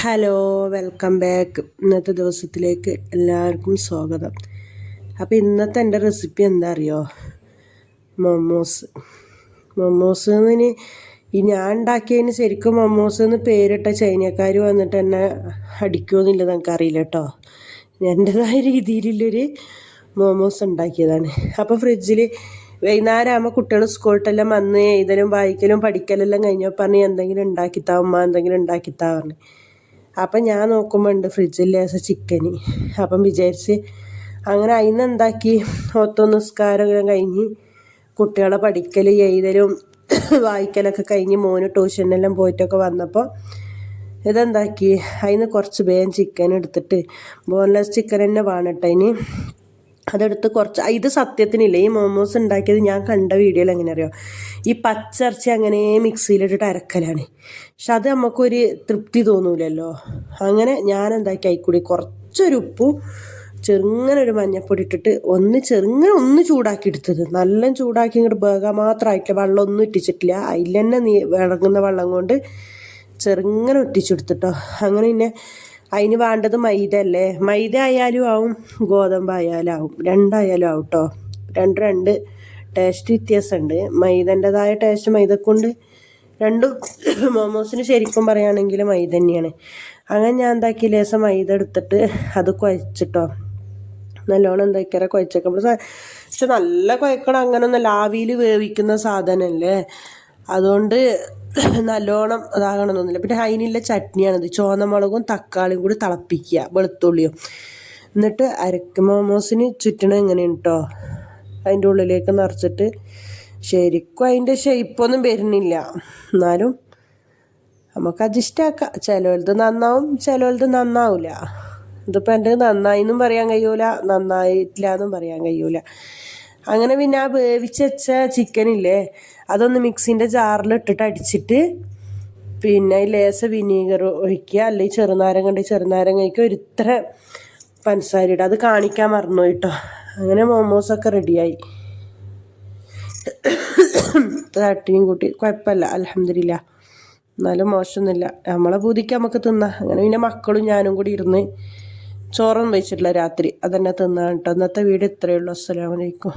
Hello welcome back ഇന്നത്തെ ദിവസത്തിലേക്ക് എല്ലാവർക്കും സ്വാഗതം. അപ്പോൾ ഇന്നത്തെ എന്റെ റെസിപ്പി എന്താ അറിയോ മൊമോസ് മൊമോസ് എന്ന് ഈ ഞാൻ ഉണ്ടാക്കിയതിന് ശരിക്കും മൊമോസ് എന്ന് പേരിട്ട ചൈനക്കാർ വന്നിട്ട് എന്നെ അടിക്കുമെന്നില്ല നമുക്കറിയില്ല കേട്ടോ. എന്റെതായ രീതിയിലുള്ളൊരു മൊമോസ് ഉണ്ടാക്കിയതാണ്. അപ്പോൾ ഫ്രിഡ്ജിൽ വൈകുന്നേരം ആകുമ്പോൾ കുട്ടികൾ സ്കൂളിട്ടെല്ലാം വന്ന് എഴുതലും വായിക്കലും പഠിക്കലെല്ലാം കഴിഞ്ഞപ്പോൾ പറഞ്ഞ് എന്തെങ്കിലും ഉണ്ടാക്കിത്താവുമ്മ എന്തെങ്കിലും ഉണ്ടാക്കിത്താ പറഞ്ഞു. അപ്പം ഞാൻ നോക്കുമ്പോൾ ഉണ്ട് ഫ്രിഡ്ജിൽ ലേശം ചിക്കന് അപ്പം വിചാരിച്ച് അങ്ങനെ അതിന് എന്താക്കി? ഒത്ത നിസ്കാരം കഴിഞ്ഞ് കുട്ടികളെ പഠിക്കൽ എഴുതലും വായിക്കലൊക്കെ കഴിഞ്ഞ് മോന് ട്യൂഷനെല്ലാം പോയിട്ടൊക്കെ വന്നപ്പോൾ ഇതെന്താക്കി? അതിന് കുറച്ച് വേഗം ചിക്കൻ എടുത്തിട്ട് ബോൺലെസ് ചിക്കൻ തന്നെ വേണം കേട്ടോ അതിന് അതെടുത്ത് കുറച്ച് ഇത് സത്യത്തിനില്ല ഈ മോമോസ് ഉണ്ടാക്കിയത് ഞാൻ കണ്ട വീഡിയോയിൽ എങ്ങനെ അറിയോ ഈ പച്ചറച്ചി അങ്ങനെ മിക്സിയിലിട്ടിട്ട് അരക്കലാണ്. പക്ഷെ അത് നമുക്കൊരു തൃപ്തി തോന്നൂലല്ലോ. അങ്ങനെ ഞാൻ എന്താക്കി ആയിക്കൂടി കുറച്ചൊരു ഉപ്പും ചെറുങ്ങനെ ഒരു മഞ്ഞപ്പൊടി ഇട്ടിട്ട് ഒന്ന് ചെറുങ്ങനെ ഒന്ന് ചൂടാക്കി എടുത്തത് നല്ല ചൂടാക്കി ഇങ്ങോട്ട് ബേഗ മാത്രമായിട്ടില്ല വെള്ളം ഒന്നും ഇട്ടിച്ചിട്ടില്ല. അതിൽ തന്നെ നീ വിളങ്ങുന്ന വെള്ളം കൊണ്ട് ചെറുങ്ങനെ ഒറ്റിച്ചെടുത്തിട്ടോ അങ്ങനെ പിന്നെ അതിന് വേണ്ടത് മൈദ അല്ലേ? മൈദ ആയാലും ആവും ഗോതമ്പ് ആയാലും ആവും. രണ്ടായാലും ആവും കേട്ടോ രണ്ട് രണ്ട് ടേസ്റ്റ് വ്യത്യാസമുണ്ട്. മൈദന്റെതായ ടേസ്റ്റ് മൈദക്കൊണ്ട്. രണ്ടും മോമോസിന് ശരിക്കും പറയുകയാണെങ്കിൽ മൈദ തന്നെയാണ്. അങ്ങനെ ഞാൻ എന്താക്കി ലേശം മൈദ എടുത്തിട്ട് അത് കുഴച്ചിട്ടോ. നല്ലോണം എന്താക്കിയാൽ കുഴച്ചേക്കുമ്പോൾ പക്ഷെ നല്ല കുഴക്കണം അങ്ങനൊന്നും ലാവിയിൽ വേവിക്കുന്ന സാധനമല്ലേ? അതുകൊണ്ട് നല്ലോണം ഇതാകണമെന്നൊന്നുമില്ല. പിന്നെ അതിനുള്ള ചട്നിയാണിത്. ചുവന്ന മുളകും തക്കാളിയും കൂടി തിളപ്പിക്കുക വെളുത്തുള്ളിയും. എന്നിട്ട് അരക്ക് മോമോസിന് ചുറ്റണം എങ്ങനെയാണ് കേട്ടോ അതിന്റെ ഉള്ളിലേക്ക് നിറച്ചിട്ട് ശരിക്കും അതിന്റെ ഷേപ്പൊന്നും വരുന്നില്ല. എന്നാലും നമുക്ക് അഡ്ജസ്റ്റ് ആക്കാം. ചിലവലത് നന്നാവും ചിലവലത് നന്നാവില്ല ഇതിപ്പോൾ എന്റെ നന്നായി എന്നും പറയാൻ കഴിയൂല നന്നായിട്ടില്ല എന്നും പറയാൻ കഴിയൂല. അങ്ങനെ പിന്നെ ആ വേവിച്ച് വെച്ച ചിക്കനില്ലേ അതൊന്ന് മിക്സിന്റെ ജാറിൽ ഇട്ടിട്ട് അടിച്ചിട്ട് പിന്നെ ലേസ വിനീഗർ ഒഴിക്കുക അല്ലെങ്കിൽ ചെറുനാരങ്ങ ചെറുനാരങ്ങയ്ക്ക് ഒരിത്ര പഞ്ചസാര ഇടുക. അത് കാണിക്കാൻ മറന്നു കേട്ടോ. അങ്ങനെ മോമോസൊക്കെ റെഡിയായി തട്ടിയും കൂട്ടി. കുഴപ്പമില്ല അലഹമില്ല എന്നാലും മോശമൊന്നുമില്ല. നമ്മളെ ബുദ്ധിക്ക് നമുക്ക് തിന്നാം. അങ്ങനെ പിന്നെ മക്കളും ഞാനും കൂടി ഇരുന്ന് ചോറൊന്നും വെച്ചിട്ടില്ല രാത്രി. അതന്നെ തിന്നാൻ കേട്ടോ. ഇന്നത്തെ വീട് ഇത്രയേ ഉള്ളൂ. അസ്സലാമലൈക്കും